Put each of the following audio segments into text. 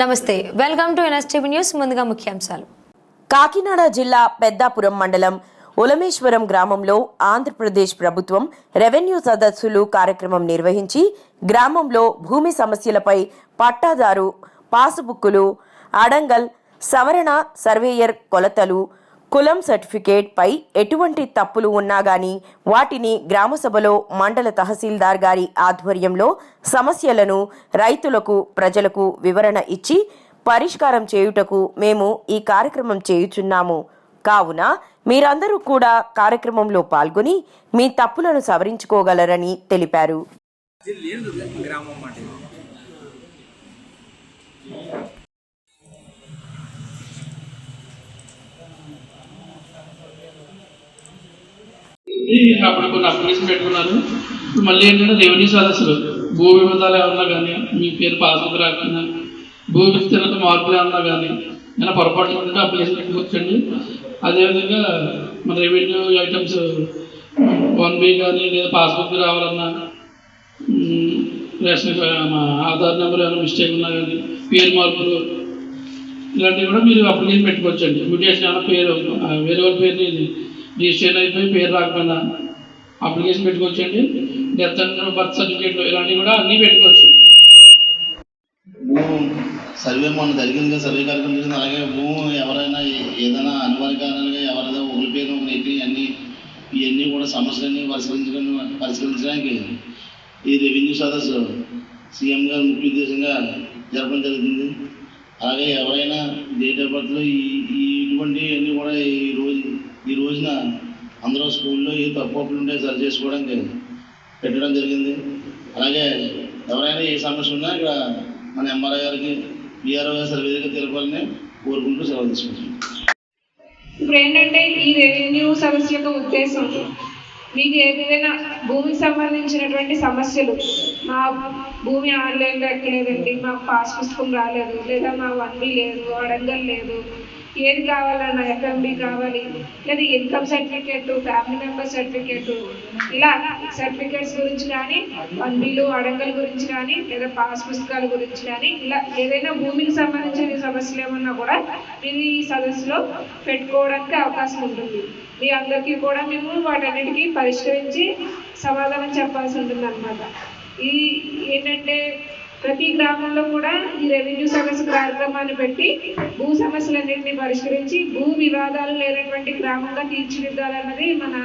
నమస్తే welcome to NSTV news ముందుగా ముఖ్యాంశాలు. కాకినాడ జిల్లా పెద్దాపురం మండలం ఉలమేశ్వరం గ్రామంలో ఆంధ్రప్రదేశ్ ప్రభుత్వం రెవెన్యూ సదస్సులు కార్యక్రమం నిర్వహించి గ్రామంలో భూమి సమస్యలపై పట్టాదారు పాసుబుక్కులు అడంగల్ సవరణ సర్వేయర్ కొలతలు కులం సర్టిఫికేట్ పై ఎటువంటి తప్పులు ఉన్నా గాని వాటిని గ్రామసభలో మండల తహసీల్దార్ గారి ఆధ్వర్యంలో సమస్యలను రైతులకు ప్రజలకు వివరణ ఇచ్చి పరిష్కారం చేయుటకు మేము ఈ కార్యక్రమం చేయుచున్నాము. కావున మీరందరూ కూడా కార్యక్రమంలో పాల్గొని మీ తప్పులను సవరించుకోగలరని తెలిపారు. గ్రామం అప్పుడు కొన్ని అప్లికేషన్ పెట్టుకున్నారు ఇప్పుడు మళ్ళీ ఏంటంటే రెవెన్యూ సదస్సులు భూ వివాదాలు ఏమన్నా కానీ మీ పేరు పాస్బుక్ రాకుండా భూ విస్తీర్ణత మార్పులు ఏమన్నా కానీ ఏమైనా పొరపాట్లు ఉంటే అప్లికేషన్ పెట్టుకోవచ్చండి అదేవిధంగా మన రెవెన్యూ ఐటమ్స్ వన్ బి కానీ లేదా పాస్బుక్ రావాలన్నా రేషన్ మా ఆధార్ నెంబర్ ఏమైనా మిస్టేక్ ఉన్నా కానీ పేరు మార్పులు ఇలాంటివి కూడా మీరు అప్లికేషన్ పెట్టుకోవచ్చండి. మ్యూటేషన్ ఏమైనా పేరు వేరే వాళ్ళ పేరు రిజిస్ట్రేషన్ అయిపోయి పేరు రాకపోయినా అప్లికేషన్ పెట్టుకోవచ్చండి. డెత్ బర్త్ సర్టిఫికేట్ ఇలాంటివి కూడా అన్నీ పెట్టుకోవచ్చు. సర్వే మొన్న జరిగింది కదా సర్వే కార్యక్రమం జరిగింది. అలాగే భూమి ఎవరైనా ఏదైనా అనివార్య కారణాలుగా ఎవరైనా ఒకరి పేరు ఒక నీటి అన్ని ఇవన్నీ కూడా సమస్యలన్నీ పరిశీలించడం పరిష్కరించడానికి ఈ రెవెన్యూ సదస్సు సీఎం గారు ముఖ్య ఉద్దేశంగా జరపడం జరుగుతుంది అలాగే ఎవరైనా డేట్ ఆఫ్ బర్త్లో ఈ ఈ ఇటువంటి అన్నీ కూడా ఈ రోజు ఈ రోజున అందరూ స్కూల్లో ఏ తప్పులు ఉంటే సరి చేసుకోవడానికి పెట్టడం జరిగింది. అలాగే ఎవరైనా ఏ సమస్య ఉన్నా ఇక్కడ మన ఎంఆర్ఐ గారికి బీఆర్ఓ గారి సర్వేదిగా తెలపాలని కోరుకుంటూ సెలవు తీసుకుంటున్నాం. ఇప్పుడు ఏంటంటే ఈ రెవెన్యూ సమస్య యొక్క ఉద్దేశం. మీకు ఏదైనా భూమికి సంబంధించినటువంటి సమస్యలు మా భూమి ఆన్లైన్లో ఎక్కలేదండి మాకు పాస్ పుస్తకం రాలేదు లేదా మా వన్ లేదు అడంగల్ లేదు ఏది కావాలన్నా ఎఫ్ఎంబి కావాలి లేదా income certificate family member certificate ఇలా సర్టిఫికేట్స్ గురించి కానీ వన్ అడంగల గురించి కానీ లేదా పాస్ పుస్తకాల గురించి కానీ ఇలా ఏదైనా భూమికి సంబంధించిన సమస్యలు ఏమన్నా కూడా మీరు ఈ సదస్సులో పెట్టుకోవడానికి అవకాశం ఉంటుంది. మీ అందరికీ కూడా మేము వాటన్నిటికీ పరిష్కరించి సమాధానం చెప్పాల్సి ఉంటుంది అనమాట ఈ ఏంటంటే ప్రతి గ్రామంలో కూడా ఈ రెవెన్యూ సమస్య కార్యక్రమాన్ని పెట్టి భూ సమస్యలన్నింటినీ పరిష్కరించి భూ వివాదాలు లేనటువంటి గ్రామంగా తీర్చిదిద్దాలన్నది మన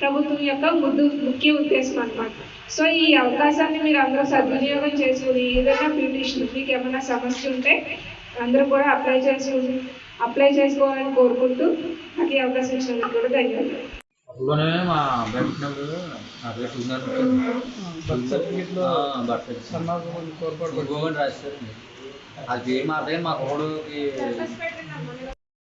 ప్రభుత్వం యొక్క ముద్దు ముఖ్య ఉద్దేశం అనమాట సో ఈ అవకాశాన్ని మీరు అందరూ సద్వినియోగం చేసుకుని ఏదైనా పిటిషన్ మీకు ఏమైనా సమస్య ఉంటే అందరూ కూడా అప్లై చేసుకుని అప్లై చేసుకోవాలని కోరుకుంటూ నాకు ఈ అవకాశం ఇచ్చినందుకు కూడా ధన్యవాదాలు. అందులోనే మా బ్యాంక్ నెంబర్ నా పేరు సుందర్ బర్త్ సర్టిఫికేట్లో అది పేరు మాత్రమే మా కోడుకి